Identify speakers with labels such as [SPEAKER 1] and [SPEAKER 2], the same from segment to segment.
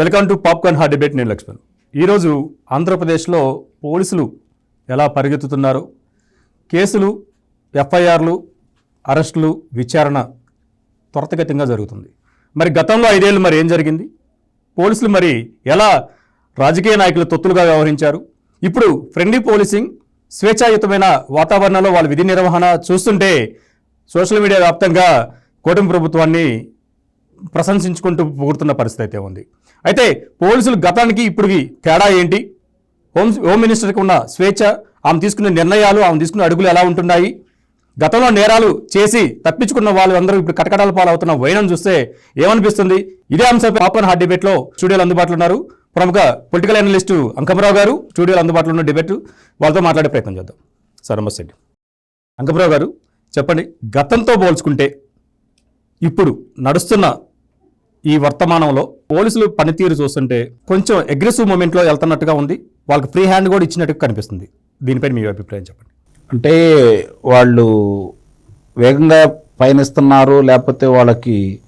[SPEAKER 1] Welcome to popcorn heart debate నేను లక్ష్మణ్. ఈరోజు ఆంధ్రప్రదేశ్లో పోలీసులు ఎలా పరిగెత్తుతున్నారు? కేసులు ఎఫ్ఐఆర్లు అరెస్టులు విచారణ త్వరతగతంగా జరుగుతుంది. మరి గతంలో ఐదేళ్ళు మరి ఏం జరిగింది? పోలీసులు మరి ఎలా రాజకీయ నాయకులు తొత్తులుగా వ్యవహరించారు? ఇప్పుడు ఫ్రెండ్లీ పోలీసింగ్ స్వేచ్ఛాయుతమైన వాతావరణంలో వాళ్ళ విధి నిర్వహణ చూస్తుంటే సోషల్ మీడియా వ్యాప్తంగా కూటమి ప్రభుత్వాన్ని ప్రశంసించుకుంటూ పోగుతున్న పరిస్థితి అయితే ఉంది. అయితే పోలీసులు గతానికి ఇప్పటికి తేడా ఏంటి? హోమ్ హోమ్ మినిస్టర్కి ఉన్న స్వేచ్ఛ ఆమె తీసుకునే నిర్ణయాలు ఆమె తీసుకున్న అడుగులు ఎలా ఉంటున్నాయి? గతంలో నేరాలు చేసి తప్పించుకున్న వాళ్ళు అందరూ ఇప్పుడు కటకటాల పాలవుతున్న వైనం చూస్తే ఏమనిపిస్తుంది? ఇదే అంశంపై పాపన్ హార్ట్ డిబేట్లో స్టూడియోలు అందుబాటులో ఉన్నారు ప్రముఖ పొలిటికల్ అనలిస్టు అంకమరావు గారు. స్టూడియోలో అందుబాటులో ఉన్న డిబేట్ వాళ్ళతో మాట్లాడే ప్రయత్నం చేద్దాం. సార్ నమస్తే అండి. అంకమరావు గారు చెప్పండి గతంతో పోల్చుకుంటే ఇప్పుడు నడుస్తున్న ఈ వర్తమానంలో పోలీసులు పనితీరు చూస్తుంటే కొంచెం అగ్రెసివ్ మూమెంట్లో వెళ్తున్నట్టుగా ఉంది. వాళ్ళకి ఫ్రీ హ్యాండ్ కూడా ఇచ్చినట్టుగా కనిపిస్తుంది. దీనిపై మీ అభిప్రాయం చెప్పండి.
[SPEAKER 2] అంటే వాళ్ళు వేగంగా పయనిస్తున్నారు లేకపోతే వాళ్ళకి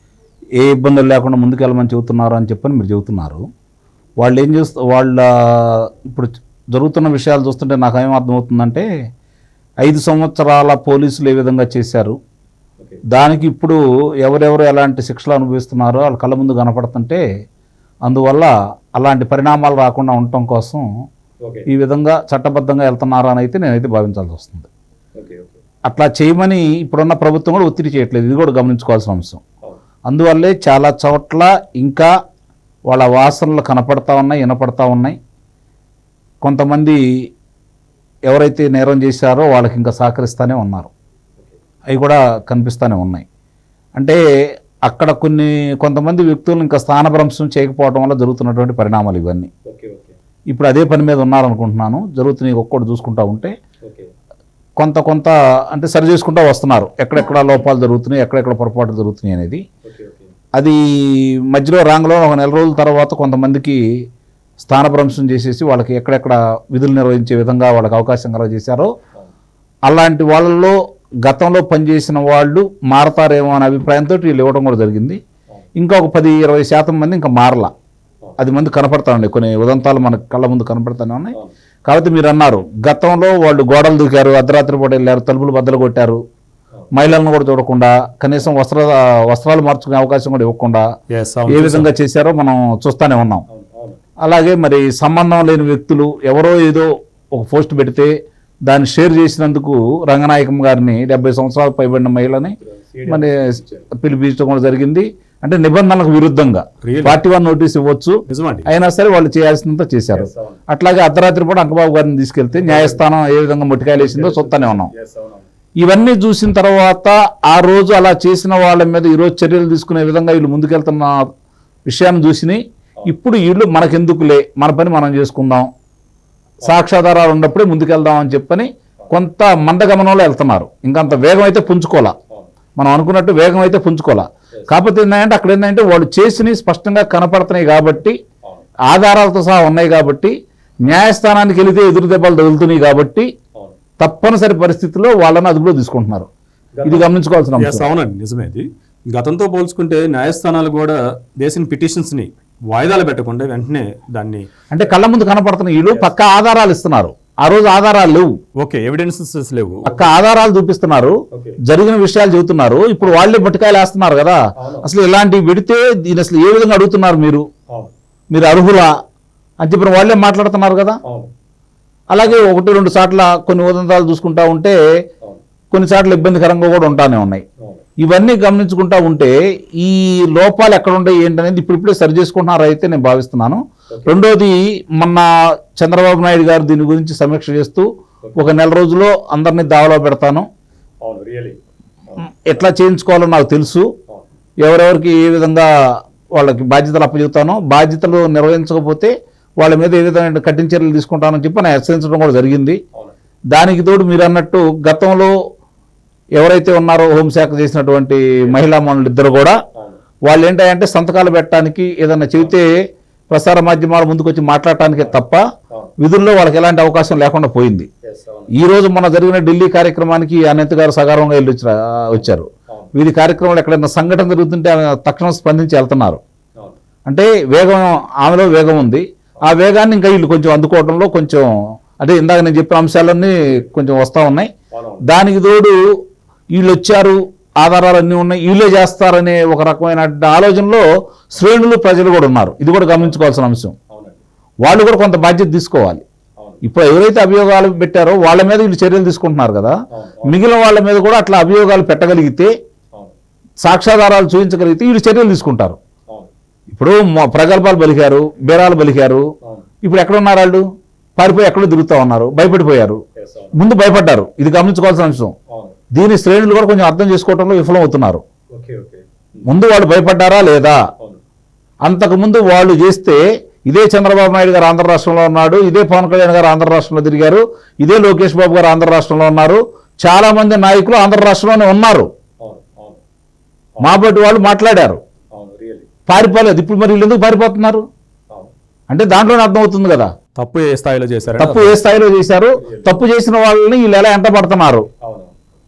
[SPEAKER 2] ఏ ఇబ్బందులు లేకుండా ముందుకెళ్ళమని చెబుతున్నారు అని చెప్పని మీరు చెబుతున్నారు. వాళ్ళు ఏం చేస్తూ వాళ్ళ ఇప్పుడు జరుగుతున్న విషయాలు చూస్తుంటే నాకు ఏం అర్థమవుతుందంటే ఐదు సంవత్సరాల పోలీసులు ఏ విధంగా చేశారు? దానికి ఇప్పుడు ఎవరెవరు ఎలాంటి శిక్షలు అనుభవిస్తున్నారో వాళ్ళ కళ్ళ ముందు కనపడుతుంటే అందువల్ల అలాంటి పరిణామాలు రాకుండా ఉండటం కోసం ఈ విధంగా చట్టబద్ధంగా వెళ్తున్నారు అని అయితే నేనైతే భావించాల్సి వస్తుంది. అట్లా చేయమని ఇప్పుడున్న ప్రభుత్వం కూడా ఒత్తిడి చేయట్లేదు. ఇది కూడా గమనించుకోవాల్సిన అంశం. అందువల్లే చాలా చోట్ల ఇంకా వాళ్ళ వాసనలు కనపడతా ఉన్నాయి వినపడతా ఉన్నాయి. కొంతమంది ఎవరైతే నేరం చేశారో వాళ్ళకి ఇంకా సహకరిస్తూనే ఉన్నారు. అవి కూడా కనిపిస్తూనే ఉన్నాయి. అంటే అక్కడ కొన్ని కొంతమంది వ్యక్తులు ఇంకా స్థానభ్రంశం చేయకపోవడం వల్ల జరుగుతున్నటువంటి పరిణామాలు ఇవన్నీ. ఇప్పుడు అదే పని మీద ఉన్నారనుకుంటున్నాను. జరుగుతున్నాయి ఒక్కటి చూసుకుంటా ఉంటే. కొంత కొంత అంటే సరి చేసుకుంటూ వస్తున్నారు. ఎక్కడెక్కడ లోపాలు జరుగుతున్నాయి ఎక్కడెక్కడ పొరపాట్లు జరుగుతున్నాయి అనేది. అది మధ్యలో రాంగ్లో ఒక నెల రోజుల తర్వాత కొంతమందికి స్థానభ్రంశం చేసేసి వాళ్ళకి ఎక్కడెక్కడ విధులు నిర్వహించే విధంగా వాళ్ళకి అవకాశం కలగజేశారో అలాంటి వాళ్ళలో గతంలో పనిచేసిన వాళ్ళు మారతారేమో అనే అభిప్రాయంతో వీళ్ళు ఇవ్వడం కూడా జరిగింది. ఇంకా ఒక పది ఇరవై శాతం మంది ఇంకా మారలా. అది మంది కనపడతా ఉన్నాయి. కొన్ని ఉదంతాలు మన కళ్ళ ముందు కనపడతానే ఉన్నాయి. కాబట్టి మీరు అన్నారు గతంలో వాళ్ళు గోడలు దూకారు అర్ధరాత్రి పూట వెళ్ళారు తలుపులు బద్దలు కొట్టారు. మహిళలను కూడా చూడకుండా కనీసం వస్త్ర వస్త్రాలు మార్చుకునే అవకాశం కూడా ఇవ్వకుండా ఏ విధంగా చేశారో మనం చూస్తానే ఉన్నాం. అలాగే మరి సంబంధం లేని వ్యక్తులు ఎవరో ఏదో ఒక పోస్ట్ పెడితే దాన్ని షేర్ చేసినందుకు రంగనాయకం గారిని డెబ్బై సంవత్సరాలు పైబడిన మహిళని మరి పిలిపించడం కూడా జరిగింది. అంటే నిబంధనలకు విరుద్ధంగా? పార్టీ వన్ నోటీస్ ఇవ్వచ్చు. అయినా సరే వాళ్ళు చేయాల్సినంత చేశారు. అట్లాగే అర్ధరాత్రి పూట అంకబాబు గారిని తీసుకెళ్తే న్యాయస్థానం ఏ విధంగా ముట్టికాయలు వేసిందో చూస్తానే ఉన్నాం. ఇవన్నీ చూసిన తర్వాత ఆ రోజు అలా చేసిన వాళ్ళ మీద ఈరోజు చర్యలు తీసుకునే విధంగా వీళ్ళు ముందుకెళ్తున్న విషయాన్ని చూసి ఇప్పుడు వీళ్ళు మనకెందుకులే? మన పని మనం చేసుకుందాం. సాక్ష్యాధారాలు ఉన్నప్పుడే ముందుకెళ్దాం అని చెప్పని కొంత మందగమనంలో వెళ్తున్నారు. ఇంకంత వేగం అయితే పుంజుకోవాలా మనం అనుకున్నట్టు వేగం అయితే పుంజుకోవాలా కాకపోతే ఏంటంటే అక్కడ ఏంటంటే వాళ్ళు చేసినవి స్పష్టంగా కనపడుతున్నాయి కాబట్టి ఆధారాలతో సహా ఉన్నాయి కాబట్టి న్యాయస్థానానికి వెళితే ఎదురు దెబ్బలు తగులుతున్నాయి కాబట్టి తప్పనిసరి పరిస్థితుల్లో వాళ్ళని అదుపులో తీసుకుంటున్నారు. ఇది గమనించుకోవాల్సిన
[SPEAKER 1] అవునండి నిజమే ఇది. గతంతో పోల్చుకుంటే న్యాయస్థానాలు కూడా దేశం పిటిషన్స్ని వాయిదాలు పెట్టకుండా వెంటనే దాన్ని
[SPEAKER 2] అంటే కళ్ళ ముందు కనపడుతున్న వీళ్ళు పక్క ఆధారాలు ఇస్తున్నారు. ఆ రోజు ఆధారాలు లేవు.
[SPEAKER 1] ఓకే ఎవిడెన్సెస్ లేవు.
[SPEAKER 2] పక్క ఆధారాలు చూపిస్తున్నారు. జరిగిన విషయాలు చెబుతున్నారు. ఇప్పుడు వాళ్ళే పట్టుకాయలు వేస్తున్నారు కదా. అసలు ఇలాంటివి పెడితే దీని అసలు ఏ విధంగా అడుగుతున్నారు మీరు? మీరు అర్హులా? అని చెప్పిన వాళ్ళే మాట్లాడుతున్నారు కదా. అలాగే ఒకటి రెండు సార్ల కొన్ని ఉదంతాలు చూసుకుంటా ఉంటే కొన్నిసార్లు ఇబ్బందికరంగా కూడా ఉంటానే ఉన్నాయి. ఇవన్నీ గమనించుకుంటా ఉంటే ఈ లోపాలు ఎక్కడ ఉండే ఏంటనేది ఇప్పుడు ఇప్పుడే సరి చేసుకుంటున్నారు అయితే నేను భావిస్తున్నాను. రెండోది మొన్న చంద్రబాబు నాయుడు గారు దీని గురించి సమీక్ష చేస్తూ ఒక నెల రోజుల్లో అందరినీ దావలో పెడతాను. ఎట్లా చేయించుకోవాలో నాకు తెలుసు. ఎవరెవరికి ఏ విధంగా వాళ్ళకి బాధ్యతలు అప్పచెబుతానో బాధ్యతలు నిర్వహించకపోతే వాళ్ళ మీద ఏ విధమైన కఠిన చర్యలు తీసుకుంటానని చెప్పి నేను హెచ్చరించడం కూడా జరిగింది. దానికి తోడు మీరు అన్నట్టు గతంలో ఎవరైతే ఉన్నారో హోంశాఖ చేసినటువంటి మహిళా మనులు ఇద్దరు కూడా వాళ్ళు ఏంటంటే సంతకాలు పెట్టడానికి ఏదన్నా చెబితే ప్రసార మాధ్యమాల ముందుకొచ్చి మాట్లాడటానికే తప్ప విధుల్లో వాళ్ళకి ఎలాంటి అవకాశం లేకుండా పోయింది. ఈ రోజు మన జరిగిన ఢిల్లీ కార్యక్రమానికి అనంత్ గారు సగారంగా వెళ్ళి వచ్చారు. వీరి కార్యక్రమంలో ఎక్కడైనా సంఘటన జరుగుతుంటే ఆమె తక్షణం స్పందించి వెళ్తున్నారు. అంటే వేగం ఆమెలో వేగం ఉంది. ఆ వేగాన్ని ఇంకా వీళ్ళు కొంచెం అందుకోవడంలో కొంచెం అంటే ఇందాక నేను చెప్పిన అంశాలన్నీ కొంచెం వస్తూ ఉన్నాయి. దానికి తోడు వీళ్ళు వచ్చారు ఆధారాలు అన్నీ ఉన్నాయి వీళ్ళే చేస్తారనే ఒక రకమైన ఆలోచనలో శ్రేణులు ప్రజలు కూడా ఉన్నారు. ఇది కూడా గమనించుకోవాల్సిన అంశం. వాళ్ళు కూడా కొంత బాధ్యత తీసుకోవాలి. ఇప్పుడు ఎవరైతే అభియోగాలు పెట్టారో వాళ్ళ మీద వీళ్ళు చర్యలు తీసుకుంటున్నారు కదా మిగిలిన వాళ్ళ మీద కూడా అట్లా అభియోగాలు పెట్టగలిగితే సాక్ష్యాధారాలు చూపించగలిగితే వీళ్ళు చర్యలు తీసుకుంటారు. ఇప్పుడు ప్రగల్భాలు బలికారు బేరాలు బలికారు ఇప్పుడు ఎక్కడ ఉన్నారు వాళ్ళు? పారిపోయి ఎక్కడో తిరుగుతూ ఉన్నారు భయపడిపోయారు. ముందు భయపడ్డారు. ఇది గమనించుకోవాల్సిన అంశం. దీని శ్రేణులు కూడా కొంచెం అర్థం చేసుకోవడంలో విఫలం అవుతున్నారు ముందు వాళ్ళు భయపడ్డారా లేదా? అంతకుముందు వాళ్ళు చేస్తే ఇదే చంద్రబాబు నాయుడు గారు ఆంధ్ర రాష్ట్రంలో ఉన్నాడు ఇదే పవన్ కళ్యాణ్ గారు ఆంధ్ర రాష్ట్రంలో తిరిగారు ఇదే లోకేష్ బాబు గారు ఆంధ్ర రాష్ట్రంలో ఉన్నారు. చాలా మంది నాయకులు ఆంధ్ర రాష్ట్రంలోనే ఉన్నారు. మాబట్టి వాళ్ళు మాట్లాడారు. పారిపోలేదు. ఇప్పుడు మరి వీళ్ళు ఎందుకు పారిపోతున్నారు? అంటే దాంట్లోనే అర్థమవుతుంది కదా.
[SPEAKER 1] తప్పు ఏ స్థాయిలో చేశారు?
[SPEAKER 2] తప్పు ఏ స్థాయిలో చేశారు? తప్పు చేసిన వాళ్ళని వీళ్ళు ఎలా ఎంటపడుతున్నారు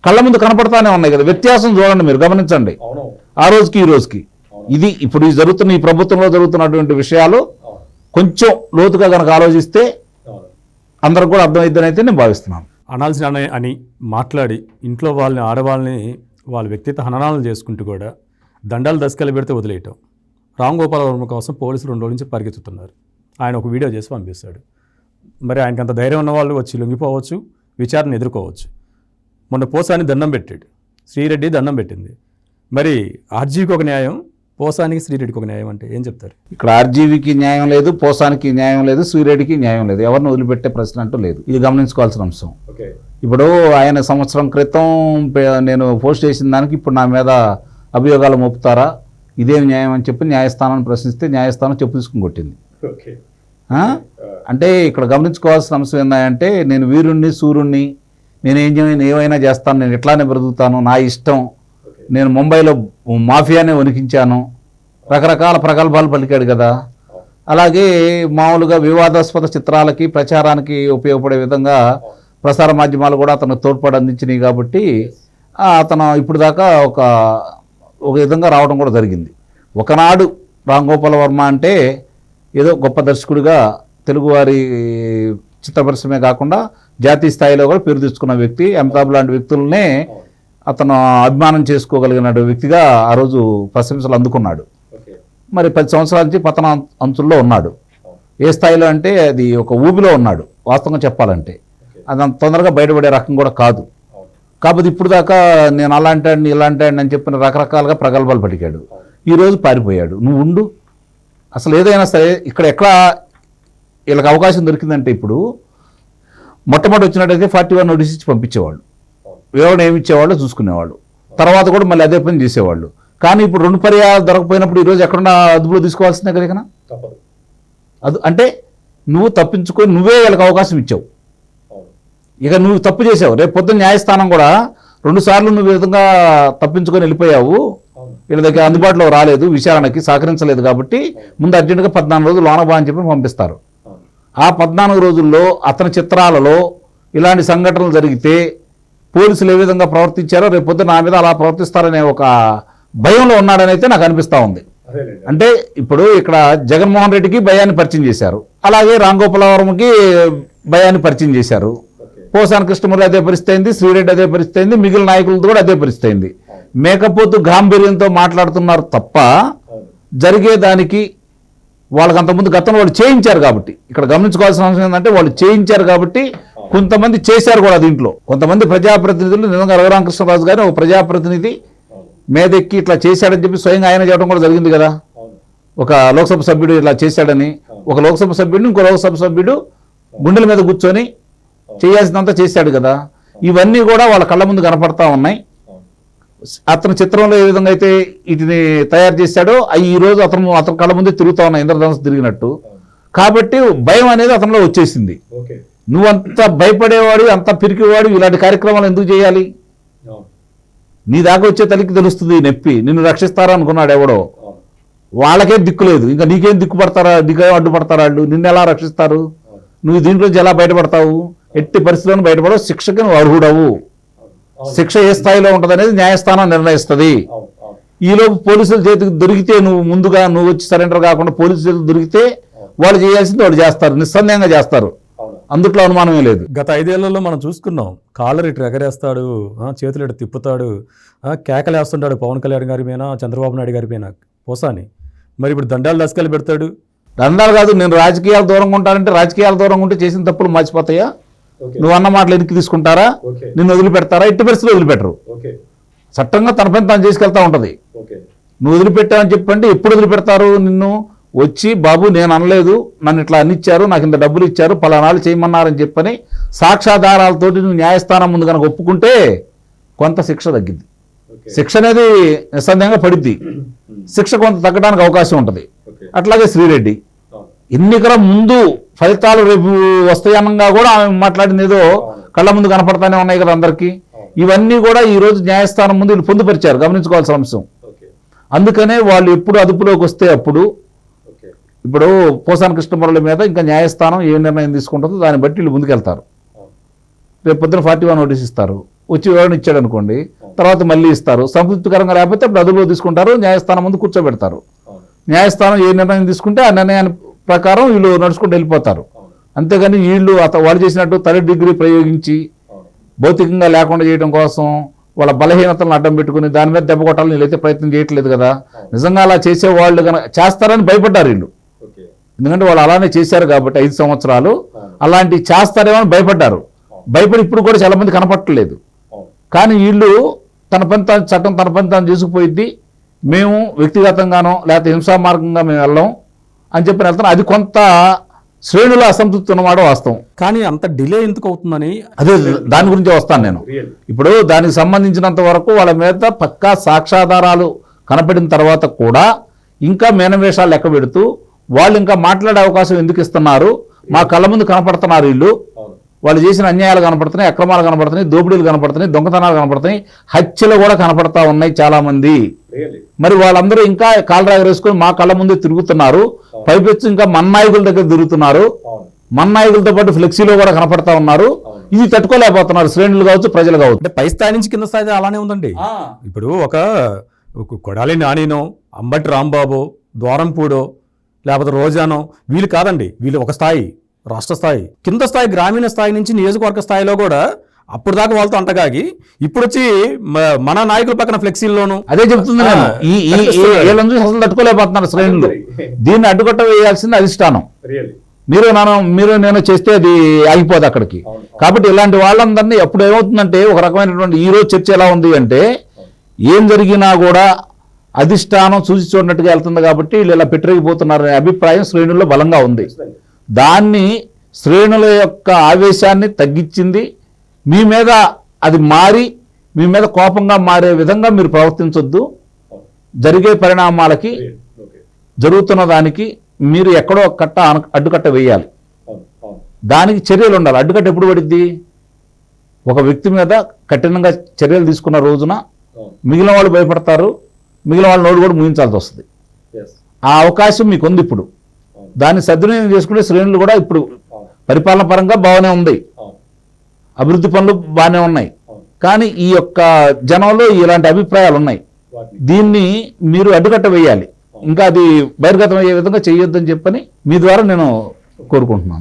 [SPEAKER 2] కళ్ళ ముందు కనపడతానే ఉన్నాయి కదా. వ్యత్యాసం చూడండి మీరు గమనించండి. ఆ రోజుకి ఈ రోజుకి. ఇది ఇప్పుడు ఈ జరుగుతున్న ఈ ప్రభుత్వంలో జరుగుతున్నటువంటి విషయాలు కొంచెం లోతుగా కనుక ఆలోచిస్తే అందరికి కూడా అర్థమైద్దని అయితే నేను భావిస్తున్నాను.
[SPEAKER 1] అనాల్సిన అని అని మాట్లాడి ఇంట్లో వాళ్ళని ఆడవాళ్ళని వాళ్ళ వ్యక్తిత్వ హననాలను చేసుకుంటూ కూడా దండాలు దశకలు పెడితే వదిలేయటం. రామ్ గోపాల్ వర్మ కోసం పోలీసులు రెండు రోజుల నుంచి పరిగెత్తుతున్నారు. ఆయన ఒక వీడియో చేసి పంపిస్తాడు. మరి ఆయనకి అంత ధైర్యం ఉన్న వాళ్ళు వచ్చి లొంగిపోవచ్చు విచారణ ఎదుర్కోవచ్చు. మొన్న పోసాని దండం పెట్టాడు. శ్రీరెడ్డి దండం పెట్టింది. మరి ఆర్జీకి ఒక న్యాయం పోసానికి శ్రీరెడ్డికి ఒక న్యాయం అంటే ఏం చెప్తారు?
[SPEAKER 2] ఇక్కడ ఆర్జీవీకి న్యాయం లేదు పోసానికి న్యాయం లేదు సూర్యుడికి న్యాయం లేదు. ఎవరిని వదిలిపెట్టే ప్రశ్న అంటూ లేదు. ఇది గమనించుకోవాల్సిన అంశం. ఇప్పుడు ఆయన సంవత్సరం క్రితం నేను పోస్ట్ చేసిన దానికి ఇప్పుడు నా మీద అభియోగాలు మోపుతారా? ఇదేం న్యాయం అని చెప్పి న్యాయస్థానాన్ని ప్రశ్నిస్తే న్యాయస్థానం చెప్పు తీసుకుని కొట్టింది? అంటే ఇక్కడ గమనించుకోవాల్సిన అంశం ఏంటంటే నేను వీరుణ్ణి సూర్యుణ్ణి నేను ఏం ఏమైనా చేస్తాను నేను ఎట్లానే బ్రతుకుతాను నా ఇష్టం. నేను ముంబైలో మాఫియానే వణికించాను. రకరకాల ప్రగల్భాలు పలికాడు కదా. అలాగే మామూలుగా వివాదాస్పద చిత్రాలకి ప్రచారానికి ఉపయోగపడే విధంగా ప్రసార మాధ్యమాలు కూడా అతను తోడ్పాటు అందించినాయి కాబట్టి అతను ఇప్పుడు దాకా ఒక ఒక విధంగా రావడం కూడా జరిగింది. ఒకనాడు రామ్ గోపాల్ వర్మ అంటే ఏదో గొప్ప దర్శకుడిగా తెలుగువారి చిత్ర పరిశ్రమే కాకుండా జాతీయ స్థాయిలో కూడా పేరు తెచ్చుకున్న వ్యక్తి అమితాబ్ లాంటి వ్యక్తులనే అతను అభిమానం చేసుకోగలిగిన వ్యక్తిగా ఆ రోజు ప్రశంసలు అందుకున్నాడు. మరి పది సంవత్సరాల నుంచి పతన అంచుల్లో ఉన్నాడు. ఏ స్థాయిలో అంటే అది ఒక ఊబిలో ఉన్నాడు వాస్తవంగా చెప్పాలంటే. అది అంత తొందరగా బయటపడే రకం కూడా కాదు. కాకపోతే ఇప్పుడు దాకా నేను అలాంటి వాడిని, ఇలాంటి వాడిని అని చెప్పిన రకరకాలుగా ప్రగల్భాలు పలికాడు. ఈరోజు పారిపోయాడు. నువ్వు ఉండు. అసలు ఏదైనా సరే ఇక్కడ ఎక్కడ వీళ్ళకి అవకాశం దొరికిందంటే ఇప్పుడు మొట్టమొదటి వచ్చినట్టయితే ఫార్టీ వన్ నోటీస్ ఇచ్చి పంపించేవాళ్ళు. ఎవరు ఏమి ఇచ్చేవాళ్ళు చూసుకునేవాళ్ళు. తర్వాత కూడా మళ్ళీ అదే పని చేసేవాళ్ళు. కానీ ఇప్పుడు రెండు పర్యాలు దొరకపోయినప్పుడు ఈరోజు ఎక్కడున్నా అదుపులో తీసుకోవాల్సిందే కదా? అది అంటే నువ్వు తప్పించుకొని నువ్వే వీళ్ళకి అవకాశం ఇచ్చావు. ఇక నువ్వు తప్పు చేసావు. రేపు పొద్దున్న న్యాయస్థానం కూడా రెండు సార్లు నువ్వు విధంగా తప్పించుకొని వెళ్ళిపోయావు. వీళ్ళ దగ్గర అందుబాటులో రాలేదు. విచారణకి సహకరించలేదు కాబట్టి ముందు అర్జెంటుగా పద్నాలుగు రోజులు లోనబా అని చెప్పి పంపిస్తారు. ఆ పద్నాలుగు రోజుల్లో అతని చిత్రాలలో ఇలాంటి సంఘటనలు జరిగితే పోలీసులు ఏ విధంగా ప్రవర్తించారో రేపు పొద్దున నా మీద అలా ప్రవర్తిస్తారనే ఒక భయంలో ఉన్నాడని అయితే నాకు అనిపిస్తూ ఉంది. అంటే ఇప్పుడు ఇక్కడ జగన్మోహన్ రెడ్డికి భయాన్ని పరిచయం చేశారు. అలాగే రాంగోపాలవరంకి భయాన్ని పరిచయం చేశారు. పోసాని కృష్ణమూర్తి అదే పరిస్థితి అయింది శ్రీరెడ్డి అదే పరిస్థితి అయింది మిగిలిన నాయకులతో కూడా అదే పరిస్థితి అయింది. మేకపోతు గాంభీర్యంతో మాట్లాడుతున్నారు తప్ప జరిగే దానికి వాళ్ళకి అంతకుముందు గతంలో వాళ్ళు చేయించారు కాబట్టి. ఇక్కడ గమనించుకోవాల్సిన అవసరం ఏంటంటే వాళ్ళు చేయించారు కాబట్టి కొంతమంది చేశారు కూడా దీంట్లో. కొంతమంది ప్రజాప్రతినిధులు నిజంగా రఘురామకృష్ణరాజు గారు ఒక ప్రజాప్రతినిధి మీదెక్కి ఇట్లా చేశాడని చెప్పి స్వయంగా ఆయన చెప్పడం కూడా జరిగింది కదా. ఒక లోక్సభ సభ్యుడు ఇట్లా చేశాడని ఒక లోక్సభ సభ్యుడు ఇంకో లోక్సభ సభ్యుడు గుండెల మీద కూర్చొని చేయాల్సినంత చేశాడు కదా. ఇవన్నీ కూడా వాళ్ళ కళ్ళ ముందు కనపడతా ఉన్నాయి. అతని చిత్రంలో ఏ విధంగా అయితే వీటిని తయారు చేశాడో అవి ఈ రోజు అతను అతని కళ్ళ ముందే తిరుగుతా ఉన్నాయి ఇంద్రధనుసు తిరిగినట్టు. కాబట్టి భయం అనేది అతనిలో వచ్చేసింది. నువ్వంత భయపడేవాడు అంత పిరికివాడు ఇలాంటి కార్యక్రమాలు ఎందుకు చేయాలి? నీ దాకా వచ్చే తల్లికి తెలుస్తుంది నొప్పి. నిన్ను రక్షిస్తారా అనుకున్నాడు ఎవడో? వాళ్ళకే దిక్కు లేదు. ఇంకా నీకేం దిక్కు పడతారా? నీకేం అడ్డుపడతారా వాళ్ళు? నిన్ను ఎలా రక్షిస్తారు? నువ్వు దీంట్లో ఎలా బయటపడతావు? ఎట్టి పరిస్థితులను బయటపడవు. శిక్షకి నువ్వు అర్హుడవు. శిక్ష ఏ స్థాయిలో ఉంటుంది అనేది న్యాయస్థానం నిర్ణయిస్తుంది. ఈలోపు పోలీసుల చేతికి దొరికితే నువ్వు ముందుగా నువ్వు వచ్చి సరెండర్ కాకుండా పోలీసుల చేతికి దొరికితే వాళ్ళు చేయాల్సింది వాళ్ళు చేస్తారు నిస్సందేహంగా చేస్తారు. అందుట్లో అనుమానమే లేదు.
[SPEAKER 1] గత ఐదేళ్ళలో మనం చూసుకున్నాం కాలర్ ఇటు ఎగరేస్తాడు ఆ, చేతులు ఇటు తిప్పుతాడు ఆ, కేకలేస్తుంటాడు పవన్ కళ్యాణ్ గారి మీద చంద్రబాబు నాయుడు గారి మీద పోసాని. మరి ఇప్పుడు దండాలు దశకాలు పెడతాడు.
[SPEAKER 2] దండాలు కాదు నేను రాజకీయాలు దూరంగా ఉంటానంటే రాజకీయాల దూరంగా ఉంటే చేసిన తప్పులు మర్చిపోతాయా? నువ్వు అన్న మాటలు ఎనికి తీసుకుంటారా? నిన్ను వదిలిపెడతారా? ఎట్టి పరిస్థితులు వదిలిపెట్టరు. చట్టంగా తన పని తాను చేసుకెళ్తా ఉంటది. నువ్వు వదిలిపెట్టావని చెప్పండి ఎప్పుడు వదిలిపెడతారు నిన్ను? వచ్చి బాబు నేను అనలేదు. నన్ను ఇట్లా అన్నిచ్చారు. నాకు ఇంత డబ్బులు ఇచ్చారు. పలానాలు చేయమన్నారని చెప్పని సాక్ష్యాధారాలతోటి నువ్వు న్యాయస్థానం ముందు కనుక ఒప్పుకుంటే కొంత శిక్ష తగ్గిద్ది. శిక్ష అనేది నిస్సందేహంగా పడిద్ది. శిక్ష కొంత తగ్గడానికి అవకాశం ఉంటుంది. అట్లాగే శ్రీరెడ్డి. ఎన్నికల ముందు ఫలితాలు రేపు వస్తాయనంగా కూడా ఆమె మాట్లాడింది ఏదో కళ్ళ ముందు కనపడతానే ఉన్నాయి కదా అందరికీ. ఇవన్నీ కూడా ఈ రోజు న్యాయస్థానం ముందు వీళ్ళు పొందుపరిచారు. గమనించుకోవాల్సిన అంశం. అందుకనే వాళ్ళు ఎప్పుడు అదుపులోకి వస్తే అప్పుడు ఇప్పుడు పోసాన కృష్ణమురళి మీద ఇంకా న్యాయస్థానం ఏ నిర్ణయం తీసుకుంటుందో దాన్ని బట్టి వీళ్ళు ముందుకెళ్తారు. రేపు పొద్దున ఫార్టీ వన్ నోటీస్ ఇస్తారు. వచ్చి వివరణ ఇచ్చాడు అనుకోండి తర్వాత మళ్ళీ ఇస్తారు. సంతృప్తికరంగా లేకపోతే అప్పుడు అదుపులో తీసుకుంటారు న్యాయస్థానం ముందు కూర్చోబెడతారు. న్యాయస్థానం ఏ నిర్ణయం తీసుకుంటే ఆ నిర్ణయాన్ని ప్రకారం వీళ్ళు నడుచుకుంటూ వెళ్ళిపోతారు. అంతేగాని వీళ్ళు అత వాళ్ళు చేసినట్టు తల్లి డిగ్రీ ప్రయోగించి భౌతికంగా లేకుండా చేయడం కోసం వాళ్ళ బలహీనతలను అడ్డం పెట్టుకుని దాని మీద దెబ్బ కొట్టాలని వీళ్ళైతే ప్రయత్నం చేయట్లేదు కదా. నిజంగా అలా చేసే వాళ్ళు కనుక చేస్తారని భయపడ్డారు వీళ్ళు. ఎందుకంటే వాళ్ళు అలానే చేశారు కాబట్టి ఐదు సంవత్సరాలు. అలాంటి చేస్తారేమో అని భయపడ్డారు. భయపడి ఇప్పుడు కూడా చాలా మంది కనపట్టలేదు కానీ వీళ్ళు తన పని తాను చట్టం తన పని తాను చేసుకుపోయిద్ది మేము వ్యక్తిగతంగానో లేకపోతే హింసా మార్గంగా మేము వెళ్ళాం అని చెప్పి వెళ్తాం అది కొంత శ్రేణుల అసంతృప్తి ఉన్నమాట వాస్తవం.
[SPEAKER 1] కానీ అంత డిలే ఎందుకు అవుతుందని
[SPEAKER 2] అదే దాని గురించి వస్తాను నేను. ఇప్పుడు దానికి సంబంధించినంత వరకు వాళ్ళ మీద పక్కా సాక్ష్యాధారాలు కనపడిన తర్వాత కూడా ఇంకా మేనవేషాలు లెక్క పెడుతూ వాళ్ళు ఇంకా మాట్లాడే అవకాశం ఎందుకు ఇస్తున్నారు? మా కళ్ళ ముందు కనపడుతున్నారు వీళ్ళు. వాళ్ళు చేసిన అన్యాయాలు కనపడుతున్నాయి అక్రమాలు కనపడుతున్నాయి దోపిడీలు కనపడుతున్నాయి దొంగతనాలు కనపడుతున్నాయి హత్యలు కూడా కనపడతా ఉన్నాయి చాలా మంది మరి వాళ్ళందరూ ఇంకా కాలరాగ వేసుకొని మా కళ్ళ ముందే తిరుగుతున్నారు. పైపెచ్చు ఇంకా మన్నాయకుల దగ్గర తిరుగుతున్నారు. మన్నాయకులతో పాటు ఫ్లెక్సీలో కూడా కనపడతా ఉన్నారు. ఇది తట్టుకోలేకపోతున్నారు. శ్రేణులు కావచ్చు ప్రజలు కావచ్చు.
[SPEAKER 1] అంటే పై స్థాయి నుంచి కింద స్థాయి అలానే ఉందండి. ఇప్పుడు ఒక ఒక కొడాలి నానినో అంబటి రాంబాబు ద్వారంపూడో లేకపోతే రోజానో వీళ్ళు కాదండి. వీళ్ళు ఒక స్థాయి. రాష్ట్ర స్థాయి కింద స్థాయి గ్రామీణ స్థాయి నుంచి నియోజకవర్గ స్థాయిలో కూడా అప్పుడు దాకా వాళ్ళతో అంటగాగి ఇప్పుడు వచ్చి మన నాయకుల పక్కన ఫ్లెక్సీల్లోను
[SPEAKER 2] అదే చెప్తుంది నేను. ఈ వీళ్ళని చూసి అసలు తట్టుకోలేకపోతున్నారు శ్రేణులు. దీన్ని అడ్డుకట్ట వేయాల్సింది అధిష్టానం. మీరు నేను మీరు నేను చేస్తే అది ఆగిపోదు అక్కడికి. కాబట్టి ఇలాంటి వాళ్ళందరినీ ఎప్పుడు ఏమవుతుందంటే ఒక రకమైనటువంటి ఈ రోజు చర్చ ఎలా ఉంది అంటే ఏం జరిగినా కూడా అధిష్టానం చూసి చూడనట్టుగా వెళ్తుంది కాబట్టి వీళ్ళు ఇలా పెట్టిపోతున్నారనే అభిప్రాయం శ్రేణుల్లో బలంగా ఉంది. దాన్ని శ్రేణుల యొక్క ఆవేశాన్ని తగ్గించింది. మీ మీద అది మారి మీ మీద కోపంగా మారే విధంగా మీరు ప్రవర్తించొద్దు. జరిగే పరిణామాలకి జరుగుతున్న దానికి మీరు ఎక్కడో కట్ట అన- అడ్డుకట్ట వేయాలి. దానికి చర్యలు ఉండాలి. అడ్డుకట్ట ఎప్పుడు పడిద్ది? ఒక వ్యక్తి మీద కఠినంగా చర్యలు తీసుకున్న రోజున మిగిలిన వాళ్ళు భయపడతారు. మిగిలిన వాళ్ళ నోడు కూడా ముగించాల్సి వస్తుంది. ఆ అవకాశం మీకు ఉంది ఇప్పుడు. దాన్ని సద్వినియోగం చేసుకునే శ్రేణులు కూడా ఇప్పుడు పరిపాలన పరంగా బాగానే ఉంది. అభివృద్ధి పనులు బాగానే ఉన్నాయి. కానీ ఈ యొక్క జనంలో ఇలాంటి అభిప్రాయాలు ఉన్నాయి. దీన్ని మీరు అడ్డుకట్ట వేయాలి. ఇంకా అది బహిర్గతం అయ్యే విధంగా చేయొద్దని చెప్పని మీ ద్వారా నేను కోరుకుంటున్నాను.